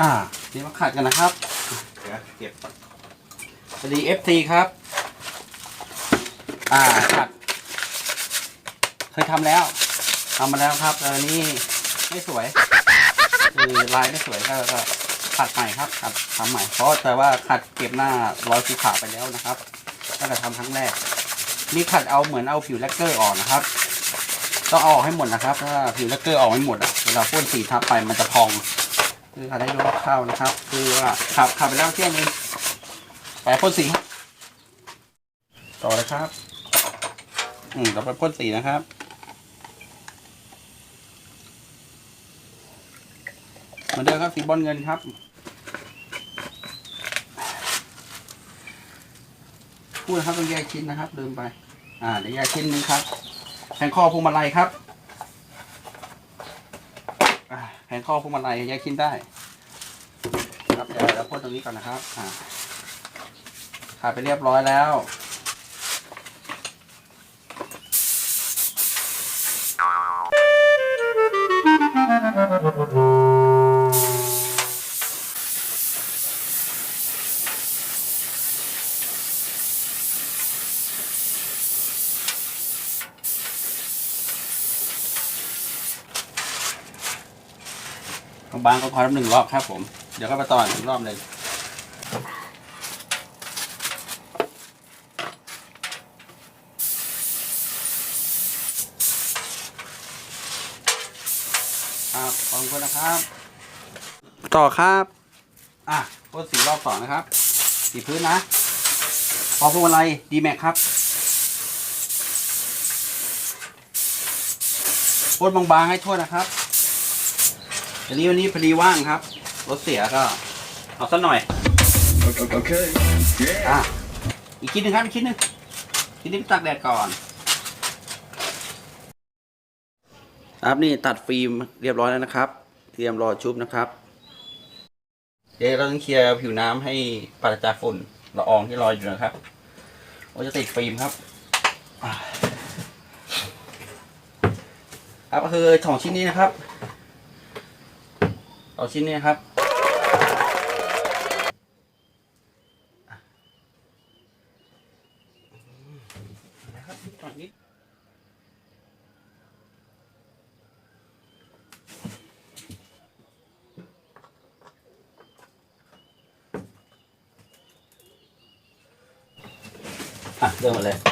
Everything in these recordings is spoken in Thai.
อ่านี่มาขัดกันนะครับเดี๋ยวเก็บพอดี FT ครับ อ่าขัด เคยทำแล้วทำมาแล้วครับเออนี่ไม่สวยคือลายไม่สวยก็ก็ขัดใหม่ครับขัดทำใหม่เพราะแต่ว่าขัดเก็บหน้ารอยสีขาวไปแล้วนะครับตั้งแต่ทำครั้งแรก นี่ขัดเอาเหมือนเอาผิวแลกเกอร์ออกนะครับต้องเอาออกให้หมดนะครับ ถ้าผิวแลกเกอร์ออกไม่หมดอะเวลาพ่นสีทับไปมันจะพอง คือขัดให้ดูเข้านะครับ คือว่าขับขับไปแล้วเที่ยงเองไปพ่นสีต่อเลยครับ อืมต่อไปพ่นสีนะครับเหมือนเดิมครับสีบอลเงินครับพูดนะครับต้องแยกชิ้นนะครับลืมไป อ่าเดี๋ยวแยกชิ้นนึงครับแผงคอพวงมาลัยครับ แผงข้อพวงมาลัยแยกชิ้นได้ครับเดี๋ยวเราพ่นตรงนี้ก่อนนะครับขาดไปเรียบร้อยแล้ว บางๆก็พอรับหนึ่งรอบครับผม เดี๋ยวก็ไปต่ออีกรอบหนึ่งครับขอบคุณนะครับ ต่อครับ อะพ่นสีรอบสองนะครับสีพื้นนะพอพวงมาลัยดีแม็กครับพ่นบางๆให้ทั่วนะครับ วันนี้วันนี้พอดีว่างครับ รถเสียก็ เอาสักหน่อย Okay. Yeah. อะอีกชิ้นหนึ่งครับ อีกชิ้นหนึ่งชิ้นนี้ไปตากแดดก่อน ครับนี่ตัดฟิล์มเรียบร้อยแล้วนะครับ เตรียมรอชุบนะครับ เดี๋ยวเราต้องเคลียร์ผิวน้ำให้ปราศจากฝุ่นละอองที่ลอยอยู่นะครับว่าจะติดฟิล์มครับอะครับก็คือสองชิ้นนี้นะครับ เอาชิ้นนี้นะครับ นะครับตอนนี้อะเริ่มมาเลย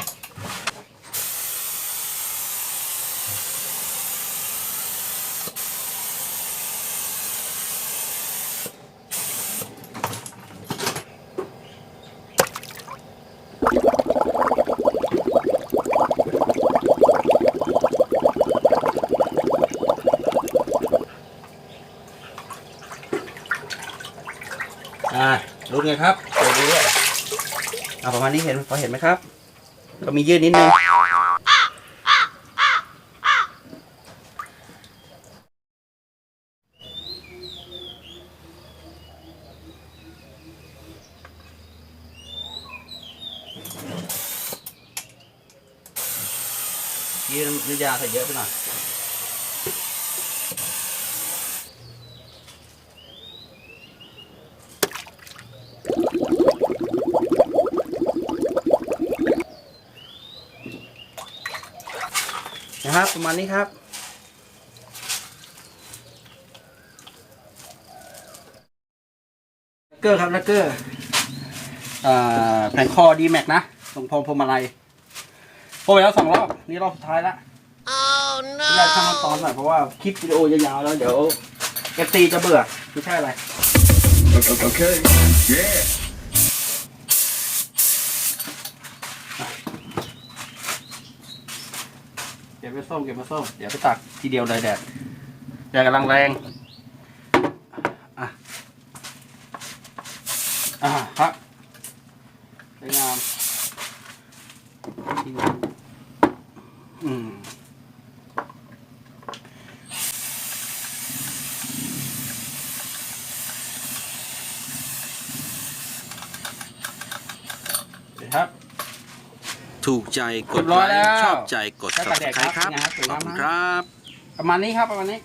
อ่ารู้ไงครับไปดูด้วยอ่าประมาณนี้เห็นพอเห็นไหมครับ ก็มียืดนิดนึงยืดน้ำยาใส่เยอะไปหน่อย นะครับ ประมาณนี้ครับ เกอร์ครับนักเกอร์อ่าแผงคอดีแม็กนะตรงพรมพวงมาลัยโพไปแล้วสองรอบ นี่รอบสุดท้ายแล้ว Oh ไม่ได้ขั้นตอนหน่อยเพราะว่าคลิปวิดีโอยาวๆแล้วเดี๋ยวเอฟซีจะเบื่อ ไม่ใช่อะไร Okay. Yeah. เก็บไปส้มเก็บไปส้มเดี๋ยวไปตักทีเดียวเลยแดดแดดกำลังแรงอะอะครับสวยงามอืมเดี๋ยวครับ ถูกใจกดเรียบร้อยไลแล้วค์ชอบใจกดใช้ตากแดด subscribe ครับครับขอบคุณครับ ประมาณนี้ครับประมาณนี้